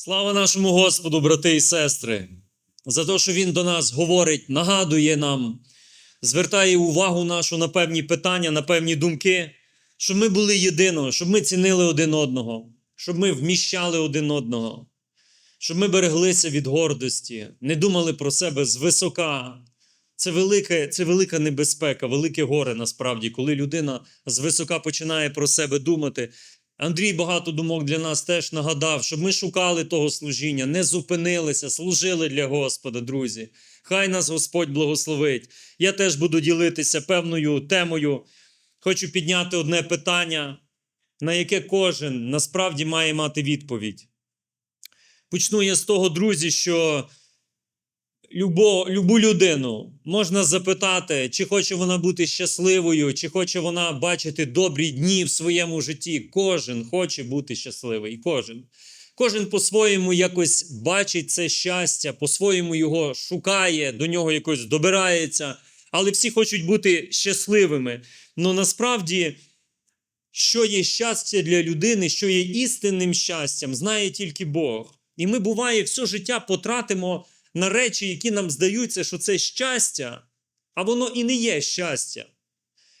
Слава нашому Господу, брати і сестри, за те, що Він до нас говорить, нагадує нам, звертає увагу нашу на певні питання, на певні думки, щоб ми були єдино, щоб ми цінили один одного, щоб ми вміщали один одного, щоб ми береглися від гордості, не думали про себе звисока. Це велика, це велика небезпека, велике горе насправді, коли людина звисока починає про себе думати. Андрій багато думок для нас теж нагадав, щоб ми шукали того служіння, не зупинилися, служили для Господа, друзі. Хай нас Господь благословить. Я теж буду ділитися певною темою. Хочу підняти одне питання, на яке кожен насправді має мати відповідь. Почну я з того, друзі, що любо, любу людину можна запитати, чи хоче вона бути щасливою, чи хоче вона бачити добрі дні в своєму житті. Кожен хоче бути щасливий. Кожен. Кожен по-своєму якось бачить це щастя, по-своєму його шукає, до нього якось добирається, але всі хочуть бути щасливими. Ну насправді, що є щастя для людини, що є істинним щастям, знає тільки Бог. І ми, буває, все життя потратимо на речі, які нам здаються, що це щастя, а воно і не є щастя.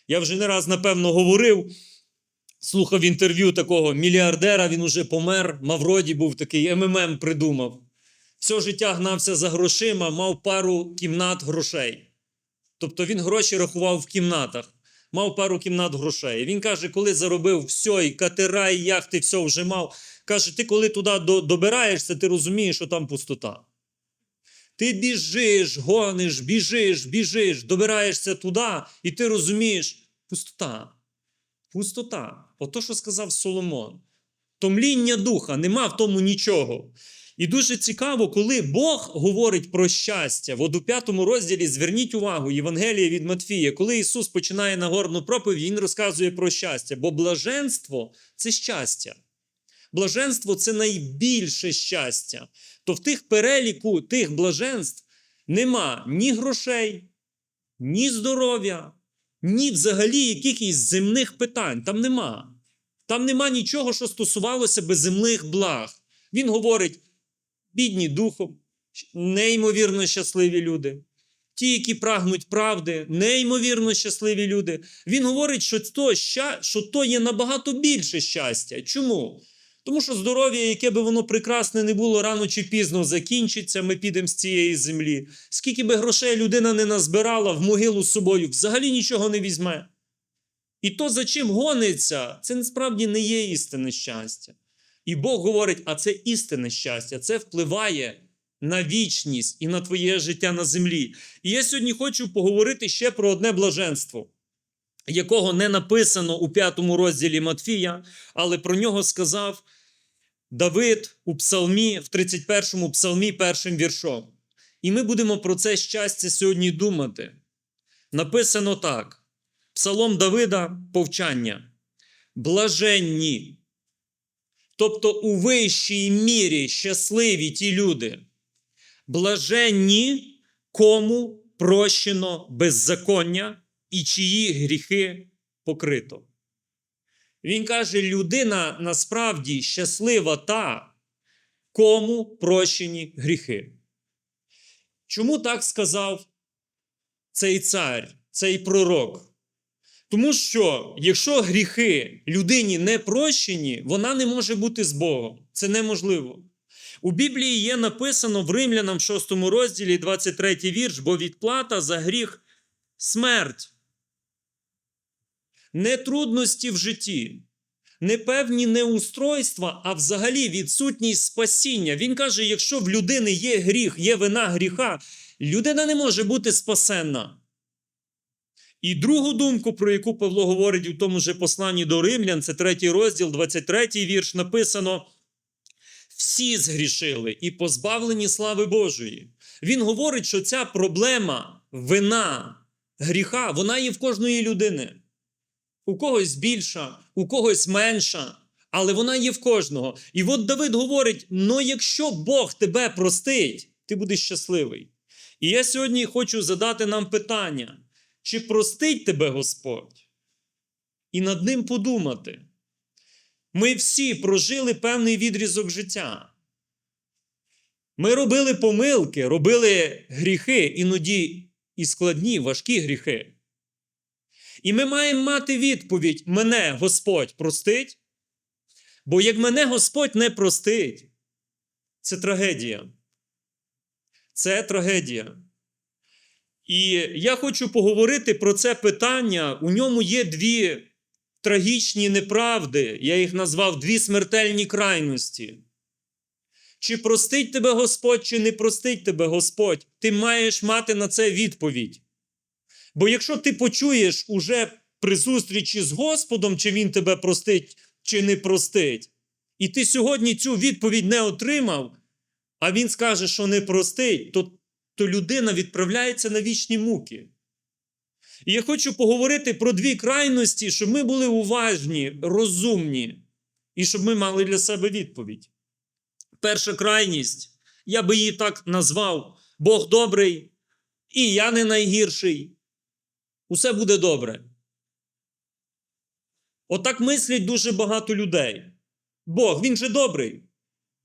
Я вже не раз, напевно, говорив, слухав інтерв'ю такого мільярдера, він уже помер, Мавроді був такий, МММ придумав. Все життя гнався за грошима, мав пару кімнат грошей. Тобто він гроші рахував в кімнатах, мав пару кімнат грошей. Він каже, коли заробив все, і катера, і яхти, все вже мав. Каже, ти коли туди добираєшся, ти розумієш, що там пустота. Ти біжиш, гониш, біжиш, біжиш, добираєшся туди, і ти розумієш, пустота. Пустота. Ото, що сказав Соломон. Томління духа, нема в тому нічого. І дуже цікаво, коли Бог говорить про щастя. От у п'ятому розділі зверніть увагу, Євангелія від Матфія, коли Ісус починає Нагорну проповідь, Він розказує про щастя, бо блаженство це щастя. Блаженство це найбільше щастя. То в тих переліку тих блаженств нема ні грошей, ні здоров'я, ні взагалі якихось земних питань. Там нема. Там нема нічого, що стосувалося би земних благ. Він говорить: бідні духом, неймовірно щасливі люди. Ті, які прагнуть правди, неймовірно щасливі люди. Він говорить, що то, що то є набагато більше щастя. Чому? Тому що здоров'я, яке би воно прекрасне не було, рано чи пізно закінчиться, ми підемо з цієї землі. Скільки би грошей людина не назбирала в могилу з собою, взагалі нічого не візьме. І то, за чим гониться, це насправді не є істинне щастя. І Бог говорить, а це істинне щастя, це впливає на вічність і на твоє життя на землі. І я сьогодні хочу поговорити ще про одне блаженство, якого не написано у п'ятому розділі Матфія, але про нього сказав Давид у псалмі, в 31-му псалмі першим віршом. І ми будемо про це щастя сьогодні думати. Написано так: Псалом Давида повчання. Блаженні. Тобто у вищій мірі щасливі ті люди. Блаженні, кому прощено беззаконня і чиї гріхи покрито. Він каже: людина насправді щаслива та, кому прощені гріхи. Чому так сказав цей цар, цей пророк? Тому що якщо гріхи людині не прощені, вона не може бути з Богом. Це неможливо. У Біблії є написано в Римлянам 6 розділі 23 вірш, бо відплата за гріх смерть. Не трудності в житті, не певні неустройства, а взагалі відсутність спасіння. Він каже: якщо в людини є гріх, є вина гріха, людина не може бути спасенна. І другу думку, про яку Павло говорить у тому же посланні до римлян, це третій розділ, 23 вірш, написано: всі згрішили і позбавлені слави Божої. Він говорить, що ця проблема вина, гріха, вона є в кожної людини. У когось більша, у когось менша, але вона є в кожного. І от Давид говорить: ну якщо Бог тебе простить, ти будеш щасливий. І я сьогодні хочу задати нам питання: чи простить тебе Господь? І над ним подумати. Ми всі прожили певний відрізок життя. Ми робили помилки, робили гріхи, іноді і складні, важкі гріхи. І ми маємо мати відповідь: мене Господь простить. Бо як мене Господь не простить, це трагедія. Це трагедія. І я хочу поговорити про це питання. У ньому є дві трагічні неправди. Я їх назвав дві смертельні крайності. Чи простить тебе Господь, чи не простить тебе Господь, ти маєш мати на це відповідь. Бо якщо ти почуєш уже при зустрічі з Господом, чи Він тебе простить, чи не простить, і ти сьогодні цю відповідь не отримав, а він скаже, що не простить, то, то людина відправляється на вічні муки. І я хочу поговорити про дві крайності, щоб ми були уважні, розумні, і щоб ми мали для себе відповідь. Перша крайність, я би її так назвав: Бог добрий, і я не найгірший. Усе буде добре. Отак мислять дуже багато людей. Бог, він же добрий.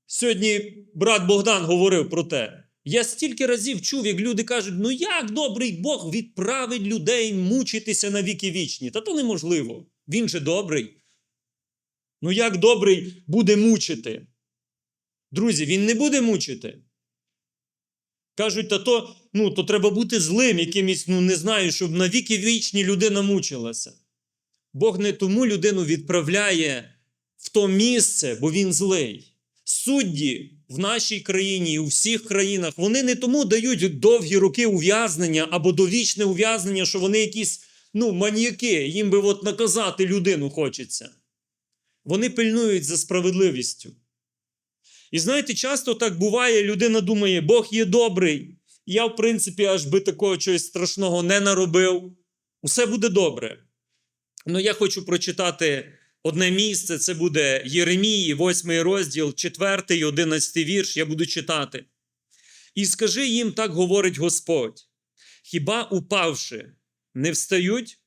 Сьогодні брат Богдан говорив про те. Я стільки разів чув, як люди кажуть: ну як добрий Бог відправить людей мучитися на віки вічні? Та то неможливо. Він же добрий. Ну як добрий буде мучити? Друзі, він не буде мучити. Кажуть, та то, ну, то треба бути злим, якимось, ну не знаю, щоб на віки вічні людина мучилася. Бог не тому людину відправляє в то місце, бо він злий. Судді в нашій країні і у всіх країнах вони не тому дають довгі роки ув'язнення або довічне ув'язнення, що вони якісь ну, маніяки, їм би от наказати людину хочеться. Вони пильнують за справедливістю. І знаєте, часто так буває, людина думає, Бог є добрий. Я, в принципі, аж би такого чогось страшного не наробив. Усе буде добре. Ну, я хочу прочитати одне місце, це буде Єремії, 8 розділ, 4 і 11 вірш. Я буду читати. І скажи їм, так говорить Господь: хіба упавши, не встають?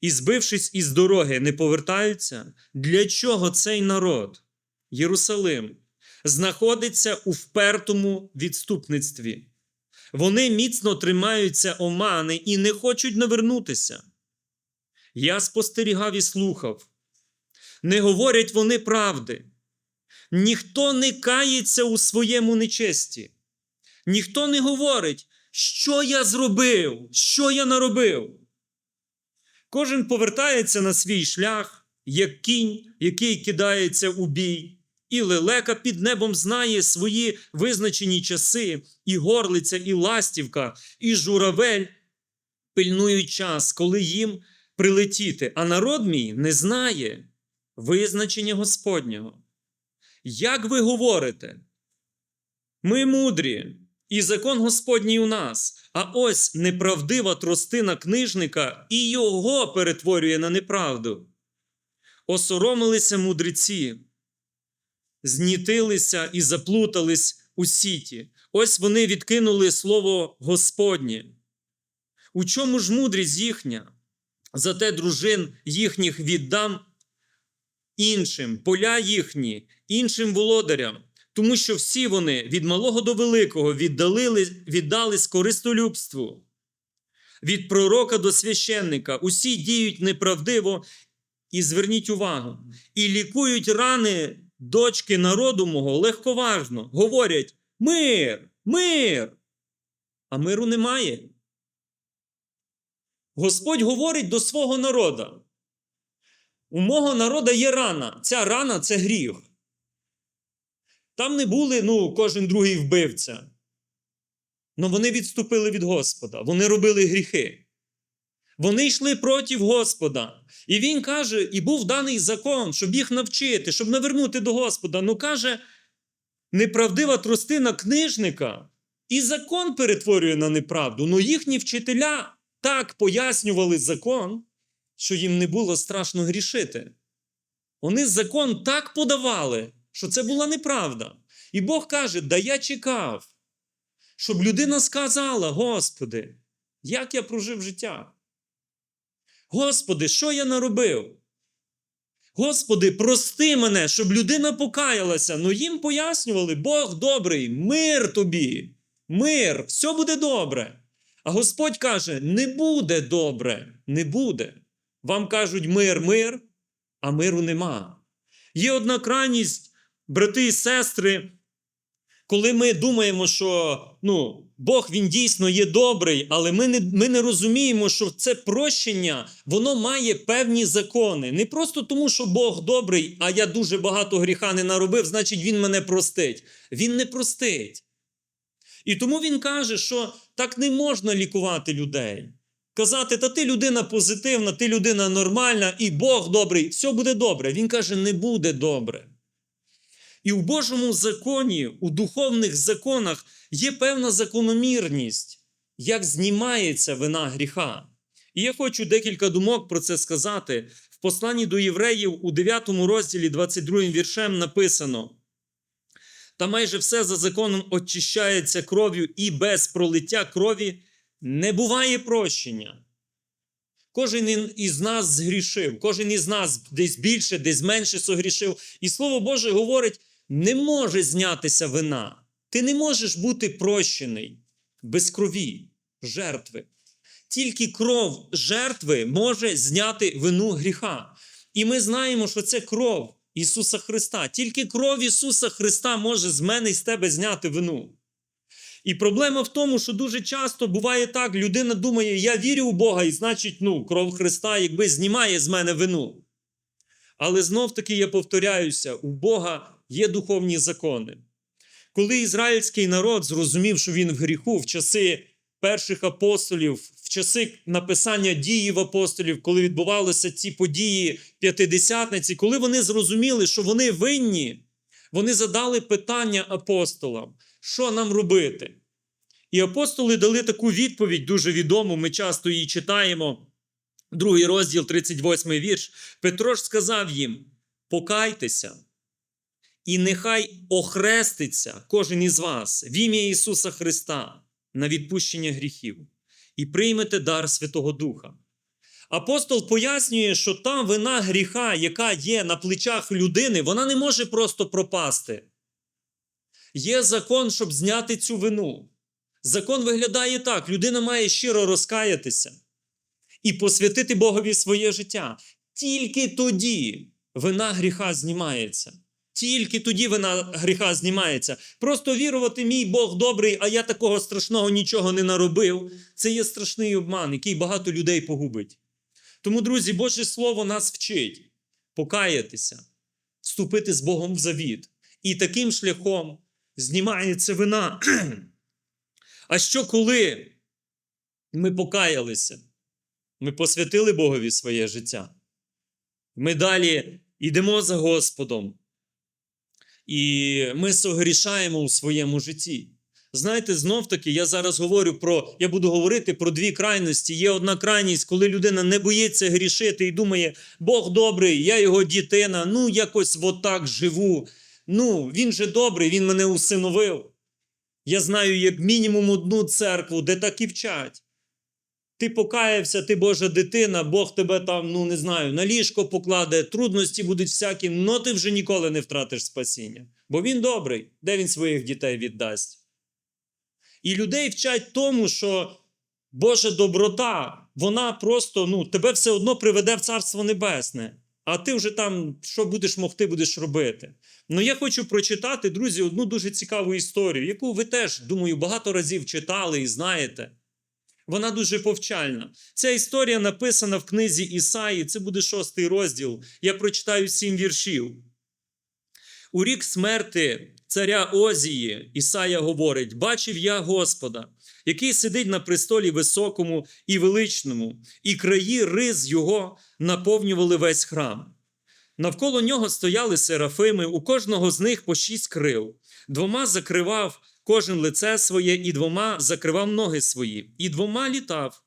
І, збившись із дороги, не повертаються? Для чого цей народ, Єрусалим, знаходиться у впертому відступництві? Вони міцно тримаються омани і не хочуть навернутися. Я спостерігав і слухав. Не говорять вони правди. Ніхто не кається у своєму нечесті. Ніхто не говорить, що я зробив, що я наробив. Кожен повертається на свій шлях, як кінь, який кидається у бій, і лелека під небом знає свої визначені часи, і горлиця, і ластівка, і журавель пильнують час, коли їм прилетіти, а народ мій не знає визначення Господнього. Як ви говорите? Ми мудрі, і закон Господній у нас, а ось неправдива тростина книжника і його перетворює на неправду. Осоромилися мудреці, знітилися і заплутались у сіті. Ось вони відкинули слово Господнє. У чому ж мудрість їхня? Зате дружин їхніх віддам іншим, поля їхні, іншим володарям, тому що всі вони від малого до великого віддали, віддались користолюбству. Від пророка до священника усі діють неправдиво, і зверніть увагу, і лікують рани дочки народу мого легковажно, говорять: мир, мир, а миру немає. Господь говорить до свого народа. У мого народа є рана. Ця рана це гріх. Там не були ну, кожен другий вбивця. Но вони відступили від Господа, вони робили гріхи. Вони йшли проти Господа. І він каже: і був даний закон, щоб їх навчити, щоб навернути до Господа. Ну каже, неправдива тростина книжника, і закон перетворює на неправду. Ну їхні вчителя так пояснювали закон, що їм не було страшно грішити. Вони закон так подавали, що це була неправда. І Бог каже: да я чекав, щоб людина сказала: Господи, як я прожив життя? Господи, що я наробив? Господи, прости мене, щоб людина покаялася. Ну їм пояснювали, Бог добрий, мир тобі, мир, все буде добре. А Господь каже: не буде добре, не буде. Вам кажуть мир, мир, а миру нема. Є одна крайність, брати і сестри, коли ми думаємо, що ну, Бог він дійсно є добрий, але ми не, ми не розуміємо, що це прощення, воно має певні закони. Не просто тому, що Бог добрий, а я дуже багато гріха не наробив, значить Він мене простить. Він не простить. І тому він каже, що так не можна лікувати людей. Казати, та ти людина позитивна, ти людина нормальна, і Бог добрий, все буде добре. Він каже, не буде добре. І у Божому законі, у духовних законах є певна закономірність, як знімається вина гріха. І я хочу декілька думок про це сказати. В посланні до євреїв у 9 розділі 22 віршем написано: та майже все за законом очищається кров'ю, і без пролиття крові не буває прощення. Кожен із нас згрішив, кожен із нас десь більше, десь менше согрішив. І Слово Боже говорить: не може знятися вина. Ти не можеш бути прощений без крові, жертви. Тільки кров жертви може зняти вину гріха. І ми знаємо, що це кров Ісуса Христа. Тільки кров Ісуса Христа може з мене і з тебе зняти вину. І проблема в тому, що дуже часто буває так, людина думає, я вірю в Бога, і значить, ну, кров Христа якби знімає з мене вину. Але знов таки я повторяюся: у Бога є духовні закони. Коли ізраїльський народ зрозумів, що він в гріху в часи перших апостолів, в часи написання діїв апостолів, коли відбувалися ці події п'ятидесятниці, коли вони зрозуміли, що вони винні, вони задали питання апостолам, що нам робити? І апостоли дали таку відповідь, дуже відому, ми часто її читаємо. Другий розділ, 38 вірш. Петро ж сказав їм: покайтеся, і нехай охреститься кожен із вас в ім'я Ісуса Христа на відпущення гріхів, і приймете дар Святого Духа. Апостол пояснює, що та вина гріха, яка є на плечах людини, вона не може просто пропасти. Є закон, щоб зняти цю вину. Закон виглядає так: людина має щиро розкаятися і посвятити Богові своє життя. Тільки тоді вина гріха знімається. Тільки тоді вина гріха знімається. Просто вірувати, мій Бог добрий, а я такого страшного нічого не наробив. Це є страшний обман, який багато людей погубить. Тому, друзі, Боже Слово нас вчить покаятися, вступити з Богом в завіт. І таким шляхом знімається вина. А що коли ми покаялися? Ми посвятили Богові своє життя. Ми далі йдемо за Господом. І ми согрішаємо у своєму житті. Знаєте, знов таки, я зараз говорю про, я буду говорити про дві крайності. Є одна крайність, коли людина не боїться грішити і думає, Бог добрий, я його дітина, ну якось отак живу. Ну, він же добрий, він мене усиновив. Я знаю як мінімум одну церкву, де так і вчать. Ти покаявся, ти Божа дитина, Бог тебе там, ну не знаю, на ліжко покладе, трудності будуть всякі, але ти вже ніколи не втратиш спасіння. Бо він добрий, де він своїх дітей віддасть. І людей вчать тому, що Божа доброта, вона просто ну, тебе все одно приведе в Царство Небесне. А ти вже там, що будеш могти, будеш робити. Ну я хочу прочитати, друзі, одну дуже цікаву історію, яку ви теж, думаю, багато разів читали і знаєте. Вона дуже повчальна. Ця історія написана в книзі Ісаї, це буде шостий розділ. Я прочитаю сім віршів. У рік смерти царя Озії Ісая говорить: Бачив я Господа, який сидить на престолі високому і величному, і краї риз його наповнювали весь храм. Навколо нього стояли серафими, у кожного з них по шість крил, двома закривав кожен лице своє, і двома закривав ноги свої, і двома літав.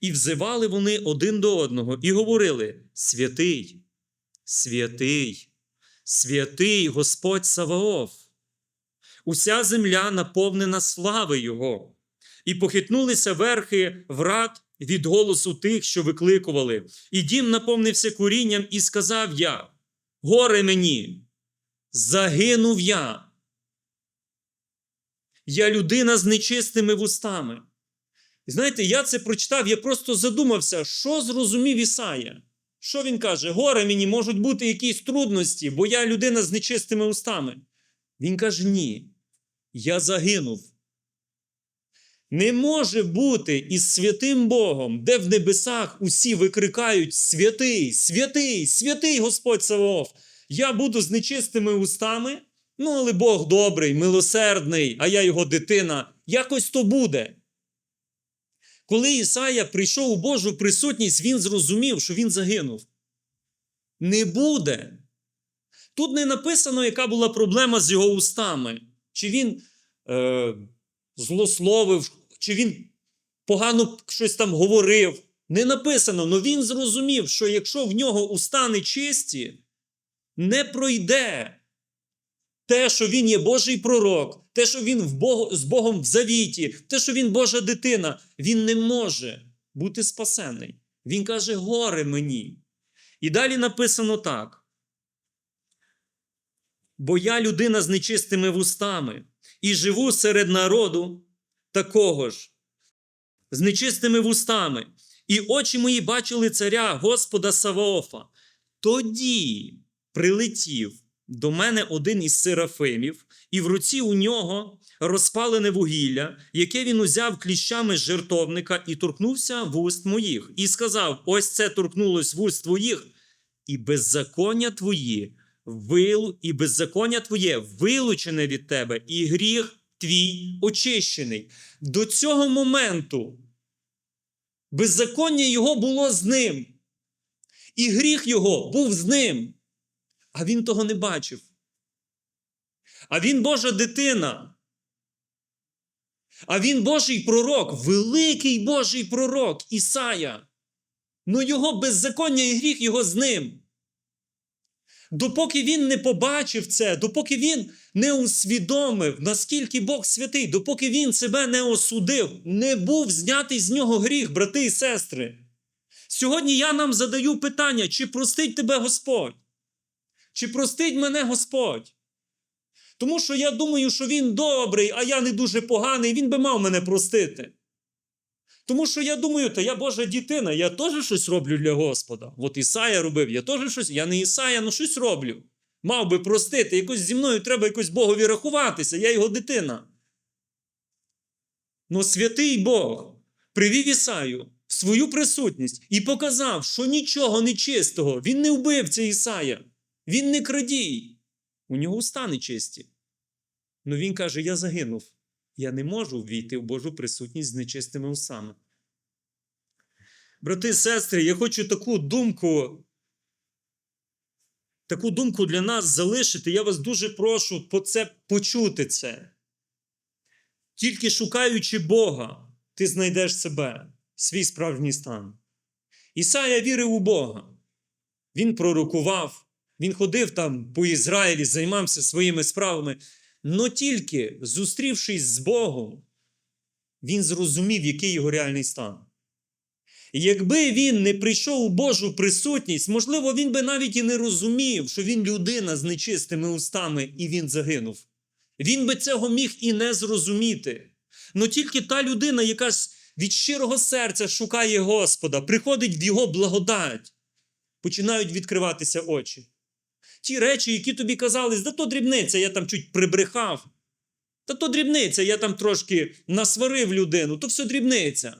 І взивали вони один до одного, і говорили: Святий, святий, святий Господь Саваоф. Уся земля наповнена слави Його, і похитнулися верхи врат від голосу тих, що викликували, і дім наповнився курінням, і сказав я: Горе мені, загинув я. Я людина з нечистими вустами. І знаєте, я це прочитав, я просто задумався, що зрозумів Ісая. Що він каже? Горе мені можуть бути якісь трудності, бо я людина з нечистими устами. Він каже: ні, я загинув. Не може бути із святим Богом, де в небесах усі викрикають святий, святий, святий Господь Саваоф. Я буду з нечистими устами, ну але Бог добрий, милосердний, а я його дитина. Якось то буде. Коли Ісая прийшов у Божу присутність, він зрозумів, що він загинув. Не буде. Тут не написано, яка була проблема з його устами. Чи він е, злословив, чи він погано щось там говорив. Не написано, але він зрозумів, що якщо в нього уста нечисті, не пройде те, що він є Божий пророк, те, що він в Бог, з Богом в завіті, те, що він Божа дитина, він не може бути спасений. Він каже: горе мені. І далі написано так. Бо я людина з нечистими вустами і живу серед народу такого ж, з нечистими вустами, і очі мої бачили царя Господа Саваофа. Тоді прилетів до мене один із серафимів, і в руці у нього розпалене вугілля, яке він узяв кліщами з жертовника і торкнувся вуст моїх, і сказав: Ось це торкнулось вуст твоїх, і беззаконня твої, вил, і беззаконня твоє вилучене від тебе, і гріх твій очищений. До цього моменту беззаконня його було з ним, і гріх його був з ним. А він того не бачив. А він Божа дитина. А він Божий пророк, великий Божий пророк Ісая. Ну його беззаконня і гріх його з ним. Допоки він не побачив це, допоки він не усвідомив, наскільки Бог святий, допоки він себе не осудив, не був знятий з нього гріх, брати і сестри. Сьогодні я нам задаю питання, чи простить тебе Господь? Чи простить мене Господь? Тому що я думаю, що він добрий, а я не дуже поганий, він би мав мене простити. Тому що я думаю, та я Божа дитина, я теж щось роблю для Господа. От Ісая робив, я теж щось, я не Ісая, ну щось роблю. Мав би простити, якось зі мною треба якось Богові рахуватися, я його дитина. Но святий Бог привів Ісаю в свою присутність і показав, що нічого нечистого, він не вбивця Ісая. Він не крадій. У нього уста нечисті. Ну він каже: Я загинув. Я не можу ввійти в Божу присутність з нечистими усами. Брати і сестри, я хочу таку думку, таку думку для нас залишити. Я вас дуже прошу по це почути це. Тільки шукаючи Бога, ти знайдеш себе, свій справжній стан. Ісая вірив у Бога. Він пророкував. Він ходив там по Ізраїлі, займався своїми справами. Но тільки зустрівшись з Богом, він зрозумів, який його реальний стан. І якби він не прийшов у Божу присутність, можливо, він би навіть і не розумів, що він людина з нечистими устами, і він загинув. Він би цього міг і не зрозуміти. Но тільки та людина, яка від щирого серця шукає Господа, приходить в Його благодать, починають відкриватися очі. Ті речі, які тобі казали, да то дрібниця, я там чуть прибрехав. Та то дрібниця, я там трошки насварив людину, то все дрібниця.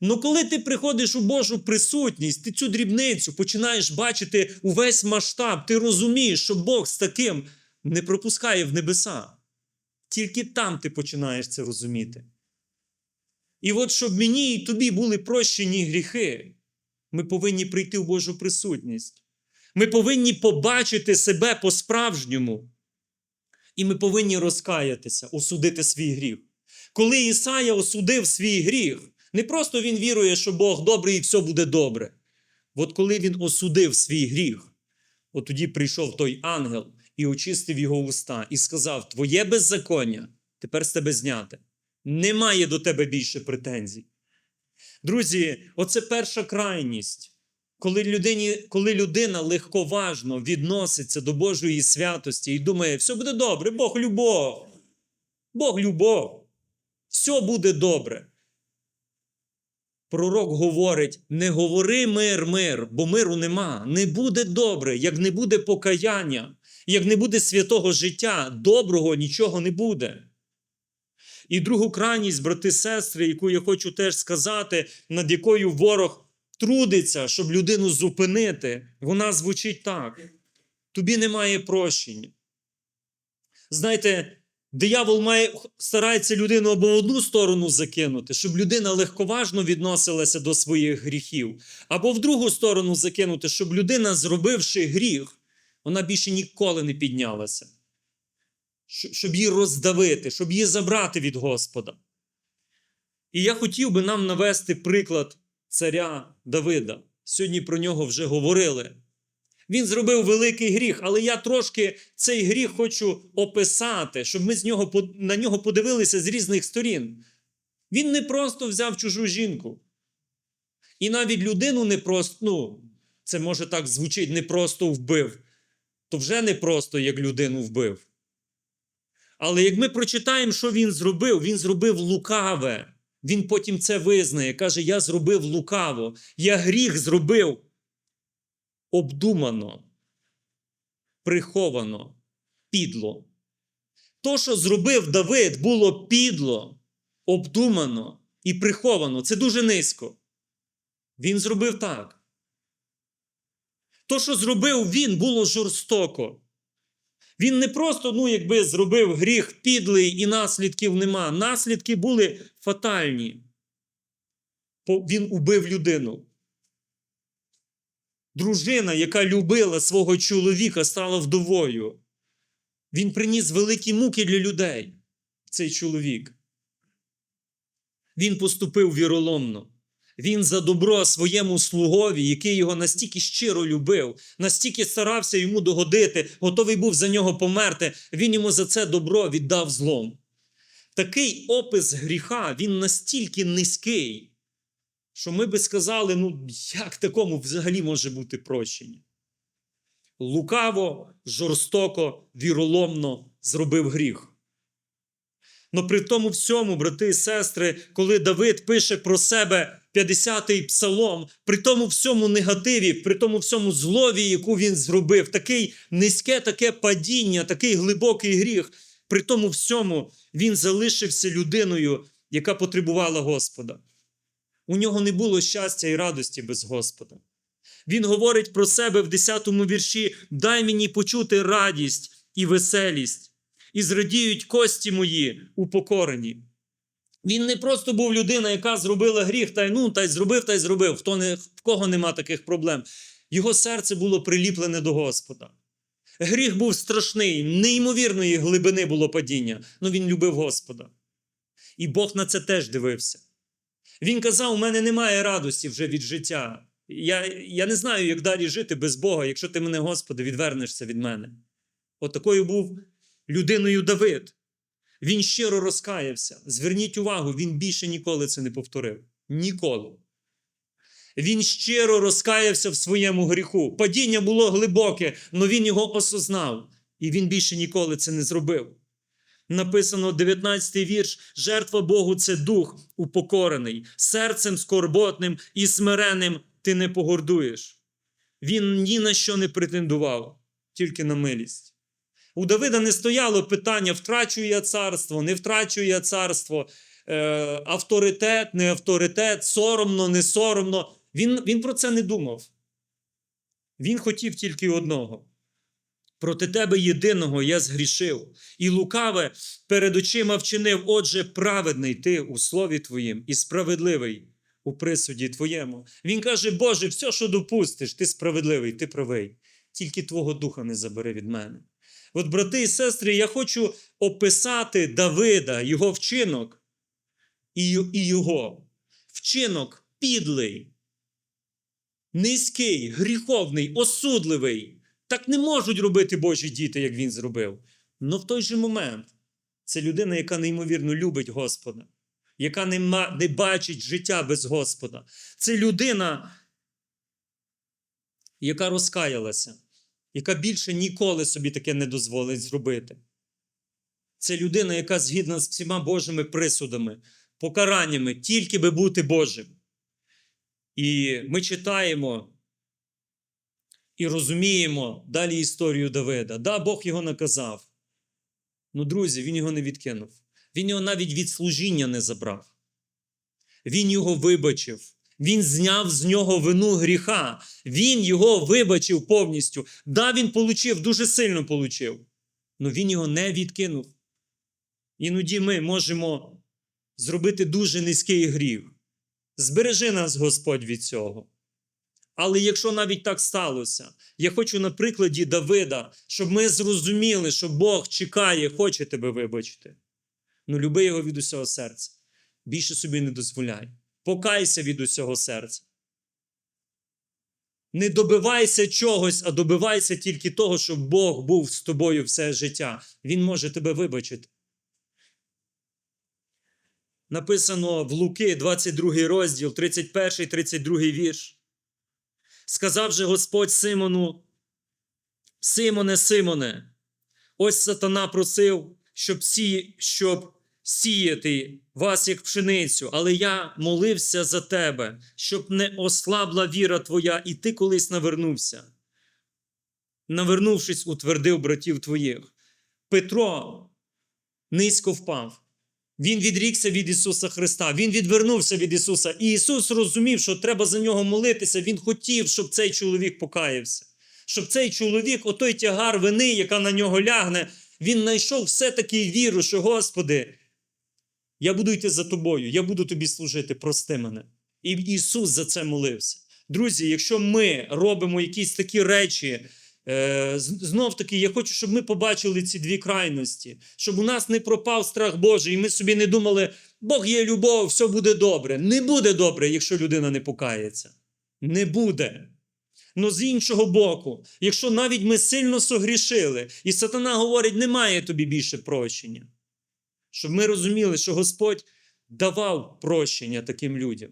Ну коли ти приходиш у Божу присутність, ти цю дрібницю починаєш бачити увесь масштаб, ти розумієш, що Бог з таким не пропускає в небеса. Тільки там ти починаєш це розуміти. І от щоб мені і тобі були прощені гріхи, ми повинні прийти в Божу присутність. Ми повинні побачити себе по-справжньому. І ми повинні розкаятися, осудити свій гріх. Коли Ісая осудив свій гріх, не просто він вірує, що Бог добрий і все буде добре. От коли він осудив свій гріх, от тоді прийшов той ангел і очистив його уста, і сказав: Твоє беззаконня тепер з тебе зняте. Немає до тебе більше претензій. Друзі, оце перша крайність. Коли, людині, коли людина легковажно відноситься до Божої святості і думає, все буде добре, Бог любов. Бог любов. Все буде добре. Пророк говорить: не говори мир, мир, бо миру нема. Не буде добре, як не буде покаяння, як не буде святого життя, доброго нічого не буде. І другу крайність, брати сестри, яку я хочу теж сказати, над якою ворог трудиться, щоб людину зупинити, вона звучить так: тобі немає прощення. Знаєте, диявол має, старається людину або в одну сторону закинути, щоб людина легковажно відносилася до своїх гріхів, або в другу сторону закинути, щоб людина, зробивши гріх, вона більше ніколи не піднялася. Щоб її роздавити, щоб її забрати від Господа. І я хотів би нам навести приклад царя Давида. Сьогодні про нього вже говорили. Він зробив великий гріх, але я трошки цей гріх хочу описати, щоб ми з нього, на нього подивилися з різних сторін. Він не просто взяв чужу жінку. І навіть людину не просто, ну, це може так звучить, не просто вбив, то вже не просто як людину вбив. Але як ми прочитаємо, що він зробив, він зробив лукаве. Він потім це визнає, каже: Я зробив лукаво, я гріх зробив обдумано, приховано, підло. То, що зробив Давид, було підло, обдумано і приховано. Це дуже низько. Він зробив так. То, що зробив він, було жорстоко. Він не просто, ну, якби зробив гріх підлий і наслідків нема. Наслідки були фатальні. Він убив людину. Дружина, яка любила свого чоловіка, стала вдовою. Він приніс великі муки для людей, цей чоловік. Він поступив віроломно. Він за добро своєму слугові, який його настільки щиро любив, настільки старався йому догодити, готовий був за нього померти. Він йому за це добро віддав злом. Такий опис гріха, він настільки низький, що ми би сказали, ну як такому взагалі може бути прощення? Лукаво, жорстоко, віроломно зробив гріх. Но при тому всьому, брати і сестри, коли Давид пише про себе 50-й псалом, при тому всьому негативі, при тому всьому злові, яку він зробив, такий низьке таке падіння, такий глибокий гріх, при тому всьому він залишився людиною, яка потребувала Господа. У нього не було щастя і радості без Господа. Він говорить про себе в 10-му вірші: Дай мені почути радість і веселість і зрадіють кості мої упокорені. Він не просто був людина, яка зробила гріх, та й ну, та й зробив, та й зробив. Хто не, в кого нема таких проблем. Його серце було приліплене до Господа. Гріх був страшний, неймовірної глибини було падіння, але він любив Господа. І Бог на це теж дивився. Він казав: у мене немає радості вже від життя. Я, я не знаю, як далі жити без Бога, якщо ти мене, Господи, відвернешся від мене. От був людиною Давид. Він щиро розкаявся. Зверніть увагу, він більше ніколи це не повторив. Ніколи. Він щиро розкаявся в своєму гріху. Падіння було глибоке, але він його осознав. І він більше ніколи це не зробив. Написано 19-й вірш: жертва Богу це дух упокорений, серцем скорботним і смиренним ти не погордуєш. Він ні на що не претендував, тільки на милість. У Давида не стояло питання: втрачу я царство, не втрачу я царство, е, авторитет, не авторитет, соромно, не соромно. Він, він про це не думав. Він хотів тільки одного. Проти тебе єдиного я згрішив, і лукаве перед очима вчинив, отже, праведний ти у слові твоїм і справедливий у присуді твоєму. Він каже: Боже, все, що допустиш, ти справедливий, ти правий. Тільки Твого духа не забери від мене. От, брати і сестри, я хочу описати Давида, його вчинок і, і його. Вчинок підлий, низький, гріховний, осудливий. Так не можуть робити Божі діти, як він зробив. Но в той же момент це людина, яка неймовірно любить Господа, яка не, ма- не бачить життя без Господа. Це людина, яка розкаялася, яка більше ніколи собі таке не дозволить зробити. Це людина, яка згідна з всіма Божими присудами, покараннями, тільки би бути Божим. І ми читаємо і розуміємо далі історію Давида. Да, Бог його наказав. Ну, друзі, він його не відкинув. Він його навіть від служіння не забрав. Він його вибачив. Він зняв з нього вину гріха. Він його вибачив повністю. Да, він получив, дуже сильно получив. але він його не відкинув. Іноді ми можемо зробити дуже низький гріх. Збережи нас, Господь, від цього. Але якщо навіть так сталося, я хочу на прикладі Давида, щоб ми зрозуміли, що Бог чекає, хоче тебе вибачити. Ну, люби його від усього серця. Більше собі не дозволяй. Покайся від усього серця. Не добивайся чогось, а добивайся тільки того, щоб Бог був з тобою все життя. Він може тебе вибачити. Написано в Луки, 22 розділ, 31, 32 вірш. Сказав же Господь Симону, Симоне, Симоне, ось сатана просив, щоб, сі, щоб сіяти вас, як пшеницю, але я молився за тебе, щоб не ослабла віра твоя, і ти колись навернувся. Навернувшись, утвердив братів твоїх. Петро низько впав. Він відрікся від Ісуса Христа, Він відвернувся від Ісуса. І Ісус розумів, що треба за нього молитися. Він хотів, щоб цей чоловік покаявся. Щоб цей чоловік, отой тягар вини, яка на нього лягне, він знайшов все-таки віру, що, Господи, я буду йти за тобою, я буду тобі служити, прости мене. І Ісус за це молився. Друзі, якщо ми робимо якісь такі речі, Е, знов таки, я хочу, щоб ми побачили ці дві крайності, щоб у нас не пропав страх Божий, і ми собі не думали, Бог є любов, все буде добре. Не буде добре, якщо людина не покається. Не буде. Но з іншого боку, якщо навіть ми сильно согрішили, і сатана говорить, немає тобі більше прощення, щоб ми розуміли, що Господь давав прощення таким людям,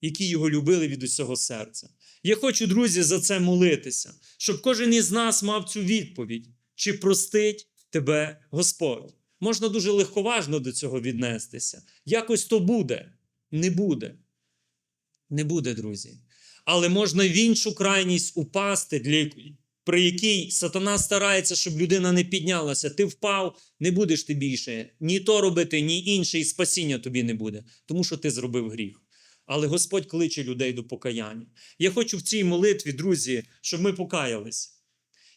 які його любили від усього серця. Я хочу, друзі, за це молитися, щоб кожен із нас мав цю відповідь, чи простить тебе Господь. Можна дуже легковажно до цього віднестися. Якось то буде. Не буде. Не буде, друзі. Але можна в іншу крайність упасти, для, при якій сатана старається, щоб людина не піднялася. Ти впав, не будеш ти більше ні то робити, ні інше, і спасіння тобі не буде, тому що ти зробив гріх. Але Господь кличе людей до покаяння. Я хочу в цій молитві, друзі, щоб ми покаялися.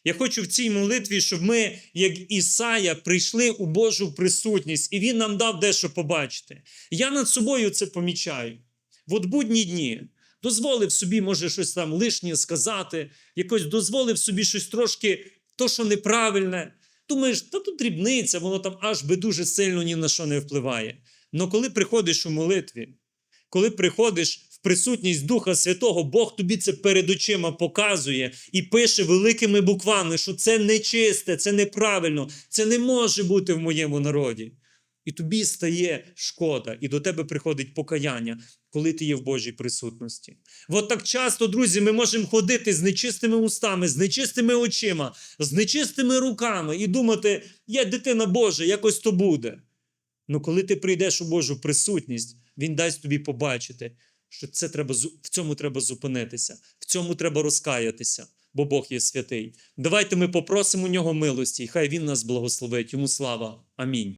Я хочу в цій молитві, щоб ми, як Ісая, прийшли у Божу присутність, і Він нам дав дещо побачити. Я над собою це помічаю. В будні дні дозволив собі, може, щось там лишнє сказати, якось дозволив собі щось трошки, то, що неправильне. Думаєш, та тут дрібниця, воно там аж би дуже сильно ні на що не впливає. Але коли приходиш у молитві, коли приходиш в присутність Духа Святого, Бог тобі це перед очима показує і пише великими буквами, що це нечисте, це неправильно, це не може бути в моєму народі. І тобі стає шкода, і до тебе приходить покаяння, коли ти є в Божій присутності. От так часто, друзі, ми можемо ходити з нечистими устами, з нечистими очима, з нечистими руками і думати, я дитина Божа, якось то буде. Ну коли ти прийдеш у Божу присутність, Він дасть тобі побачити, що це треба, в цьому треба зупинитися, в цьому треба розкаятися, бо Бог є святий. Давайте ми попросимо у нього милості, і хай Він нас благословить. Йому слава. Амінь.